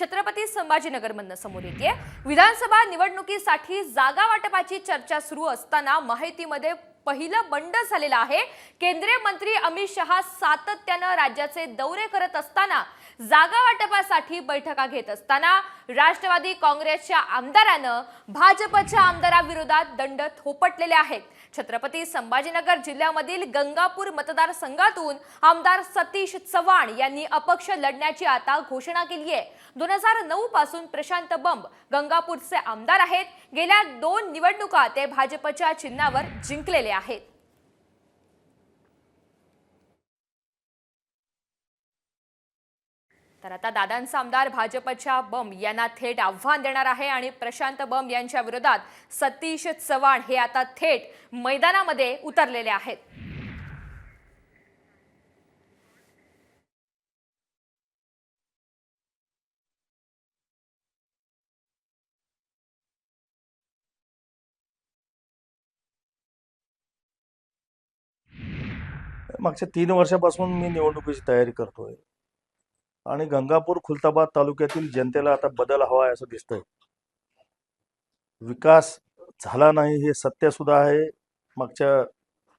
छत्रपती संभाजीनगरमधनं समोर येते. विधानसभा निवडणुकीसाठी जागा वाटपाची चर्चा सुरू असताना माहितीमध्ये पहिलं बंड झालेलं आहे. केंद्रीय मंत्री अमित शहा सातत्यानं राज्याचे दौरे करत असताना जागा वाटपासाठी बैठका घेत असताना राष्ट्रवादी काँग्रेसच्या आमदारानं भाजपच्या आमदाराविरोधात दंड थोपटलेले आहेत. छत्रपती संभाजीनगर जिल्ह्यामधील गंगापूर मतदारसंघातून आमदार सतीश चव्हाण यांनी अपक्ष लढण्याची आता घोषणा केली आहे. दोन हजार नऊ पासून प्रशांत बंब गंगापूरचे आमदार आहेत. गेल्या दोन निवडणुका ते भाजपच्या चिन्हावर जिंकलेले आहेत. तर आता दादांचा आमदार भाजपच्या बम यांना थेट आव्हान देणार आहे आणि प्रशांत बम यांच्या विरोधात सतीश चव्हाण हे आता थेट मैदानामध्ये उतरलेले आहेत. मागच्या तीन वर्षापासून मी निवडणुकीची तयारी करतोय. आणि गंगापूर खुलताबाद तालुक्यातील जनतेला आता बदल हवा आहे असं दिसतंय. विकास झाला नाही हे सत्य सुद्धा आहे. मागच्या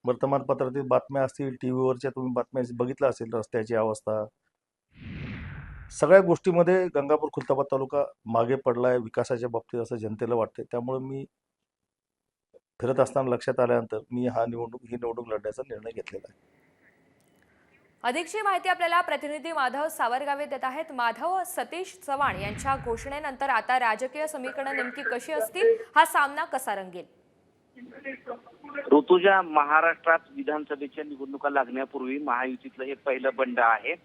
वर्तमानपत्रातील बातम्या असतील टी व्हीवरच्या तुम्ही बातम्या बघितल्या असेल रस्त्याची अवस्था. सगळ्या गोष्टीमध्ये गंगापूर खुलताबाद तालुका मागे पडलाय विकासाच्या बाबतीत असं जनतेला वाटतंय. त्यामुळे मी फिरत असताना लक्षात आल्यानंतर मी हा निवडणूक ही निवडणूक लढण्याचा निर्णय घेतलेला आहे. अधिकची माहिती आपल्याला प्रतिनिधी माधव सावरगावे देत आहेत. माधव सतीश चव्हाण यांच्या घोषणेनंतर आता राजकीय समीकरण नेमकी कशी असतील? हा सामना कसा रंगेल? ऋतुजा महाराष्ट्रात विधानसभेच्या निवडणुका लागण्यापूर्वी महायुतीतलं हे पहिलं बंड आहे.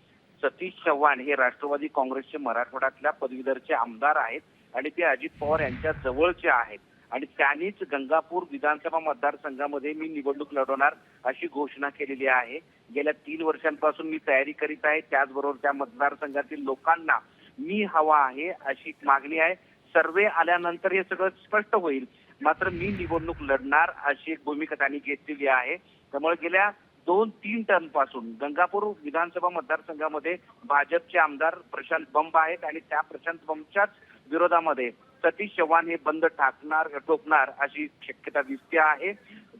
सतीश चव्हाण हे राष्ट्रवादी काँग्रेसचे मराठवाड्यातल्या पदवीधरचे आमदार आहेत आणि ते अजित पवार यांच्या जवळचे आहेत. आणि त्यांनीच गंगापूर विधानसभा मतदारसंघामध्ये मी निवडणूक लढवणार अशी घोषणा केलेली आहे. गेल्या तीन वर्षांपासून मी तयारी करीत आहे. त्याचबरोबर त्या मतदारसंघातील लोकांना मी हवा आहे अशी मागणी आहे. सर्वे आल्यानंतर हे सगळं स्पष्ट होईल. मात्र मी निवडणूक लढणार अशी एक भूमिका त्यांनी घेतलेली आहे. त्यामुळे गेल्या दोन तीन टर्मपासून गंगापूर विधानसभा मतदारसंघामध्ये भाजपचे आमदार प्रशांत बंब आहेत आणि त्या प्रशांत बंबच्याच विरोधामध्ये सतीश चव्हाण हे बंद टाकणार टोकणार अशी शक्यता दिसते आहे.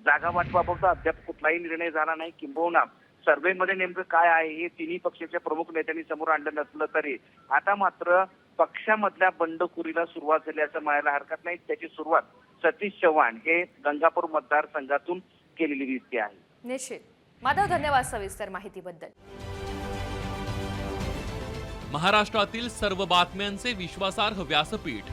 जागा वाटपाबाबत अद्याप कुठलाही निर्णय झाला नाही. किंबहुना सर्व्हेमध्ये नेमकं काय आहे हे तिन्ही पक्षाच्या प्रमुख नेत्यांनी समोर आणलं नसलं तरी आता मात्र पक्षामधल्या बंडखोरीला सुरुवात झाली असं म्हणायला हरकत नाही. त्याची सुरुवात सतीश चव्हाण हे गंगापूर मतदारसंघातून केलेली दिसते आहे. निश्चित. माधव धन्यवाद सविस्तर माहितीबद्दल. महाराष्ट्रातील सर्व बातम्यांचे विश्वासार्ह व्यासपीठ.